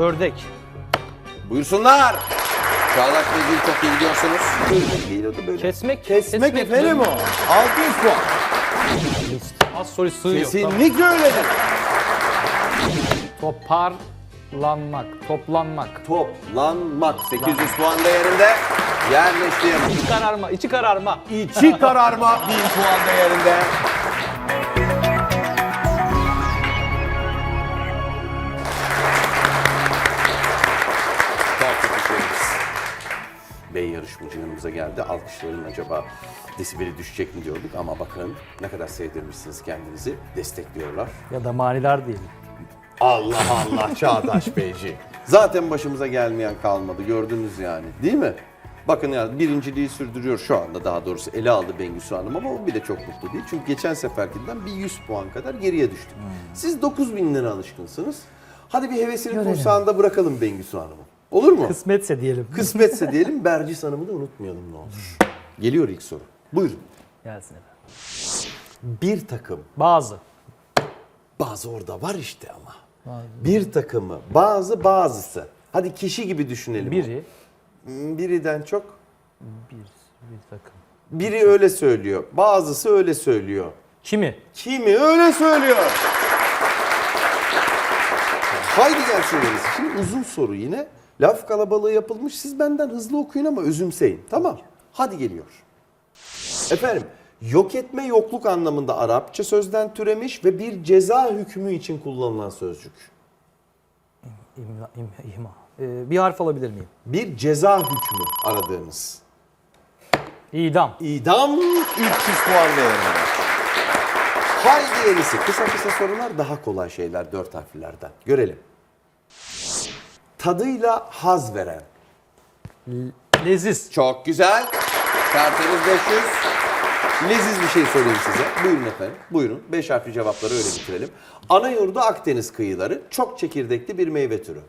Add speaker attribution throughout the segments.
Speaker 1: Ördek.
Speaker 2: Buyursunlar. Çağdaş'la ilgili çok iyi. Böyle geliyordu böyle.
Speaker 1: Kesmek.
Speaker 3: Kesmek efendim o. 600 puan.
Speaker 1: Az soru sığıyor. Tamam.
Speaker 3: Kesinlikle öyledir.
Speaker 1: Toparlanmak. Toplanmak.
Speaker 2: Toplanmak 800 puan değerinde yerleşti.
Speaker 1: İçi kararma. içi kararma.
Speaker 3: İçi kararma 1000 puan değerinde.
Speaker 2: Bey yarışmacı yanımıza geldi. Alkışların acaba desibeli düşecek mi diyorduk ama bakın ne kadar sevdirmişsiniz kendinizi. Destekliyorlar.
Speaker 1: Ya da maniler değil.
Speaker 2: Allah Allah Çağdaş Beyci. Zaten başımıza gelmeyen kalmadı gördünüz yani değil mi? Bakın yani birinciliği sürdürüyor şu anda daha doğrusu ele aldı Bengüsü Hanım ama o bile çok mutlu değil. Çünkü geçen seferkinden bir 100 puan kadar geriye düştük. Siz 9000 lira alışkınsınız. Hadi bir hevesini kursağında bırakalım Bengüsü Hanım'ı. Olur mu?
Speaker 1: Kısmetse diyelim.
Speaker 2: Kısmetse diyelim Bercis Hanım'ı da unutmayalım ne olur. Geliyor ilk soru. Buyurun.
Speaker 1: Gelsin efendim.
Speaker 2: Bir takım
Speaker 1: Bazı.
Speaker 2: Bazı orada var işte ama. Bir takımı, bazı bazısı. Hadi kişi gibi düşünelim.
Speaker 1: Biri.
Speaker 2: Hmm, Biriden çok.
Speaker 1: Bir, bir takım.
Speaker 2: Biri öyle söylüyor. Bazısı öyle söylüyor.
Speaker 1: Kimi?
Speaker 2: Kimi öyle söylüyor. Haydi gelsin gerisi. Şimdi uzun soru yine. Laf kalabalığı yapılmış. Siz benden hızlı okuyun ama özümseyin. Tamam. Hadi geliyor. Efendim, yok etme yokluk anlamında Arapça sözden türemiş ve bir ceza hükmü için kullanılan sözcük.
Speaker 1: İmla, im, ihma. Ee, bir harf alabilir miyim?
Speaker 2: Bir ceza hükmü aradığınız.
Speaker 1: İdam.
Speaker 2: İdam 300 puan değerinde. Haydi yenisi. Kısa kısa sorular daha kolay şeyler dört harflerden. Görelim. Tadıyla haz veren.
Speaker 1: Leziz.
Speaker 2: Çok güzel. Tertemiz 500. Leziz bir şey sorayım size. Buyurun efendim. Buyurun. Beş harfli cevapları öyle bitirelim. Ana yurdu Akdeniz kıyıları. Çok çekirdekli bir meyve türü.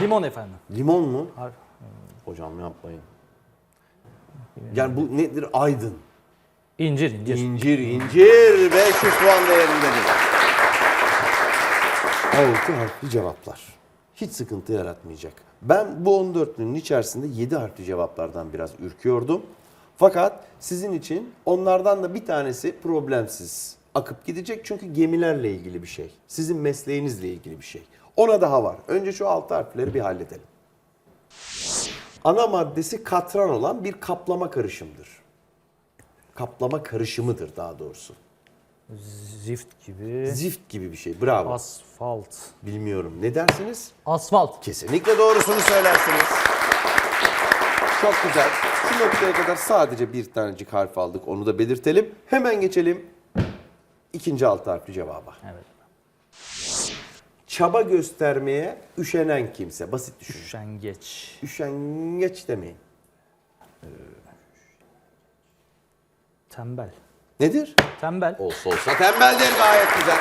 Speaker 1: Limon efendim.
Speaker 2: Limon mu?
Speaker 1: Harf.
Speaker 2: Hocam yapmayın. Yani bu nedir? Aydın.
Speaker 1: İncir, incir.
Speaker 2: İncir, incir 500 puan değerindedir. Altı harfli cevaplar. Hiç sıkıntı yaratmayacak. Ben bu 14'lünün içerisinde 7 harfli cevaplardan biraz ürküyordum. Fakat sizin için onlardan da bir tanesi problemsiz akıp gidecek. Çünkü gemilerle ilgili bir şey. Sizin mesleğinizle ilgili bir şey. Ona daha var. Önce şu altı harfleri bir halledelim. Ana maddesi katran olan bir kaplama karışımdır. Kaplama karışımıdır daha doğrusu.
Speaker 1: Zift gibi.
Speaker 2: Zift gibi bir şey. Bravo.
Speaker 1: Asfalt.
Speaker 2: Bilmiyorum. Ne dersiniz?
Speaker 1: Asfalt.
Speaker 2: Kesinlikle doğrusunu söylersiniz. Çok güzel. Şu noktaya kadar sadece bir tanecik harf aldık. Onu da belirtelim. Hemen geçelim ikinci altı harfli cevaba.
Speaker 1: Evet.
Speaker 2: Çaba göstermeye üşenen kimse. Basit düşün.
Speaker 1: Üşengeç.
Speaker 2: Üşengeç demeyin.
Speaker 1: Tembel.
Speaker 2: Nedir?
Speaker 1: Tembel.
Speaker 2: Olsa olsa tembeldir gayet güzel.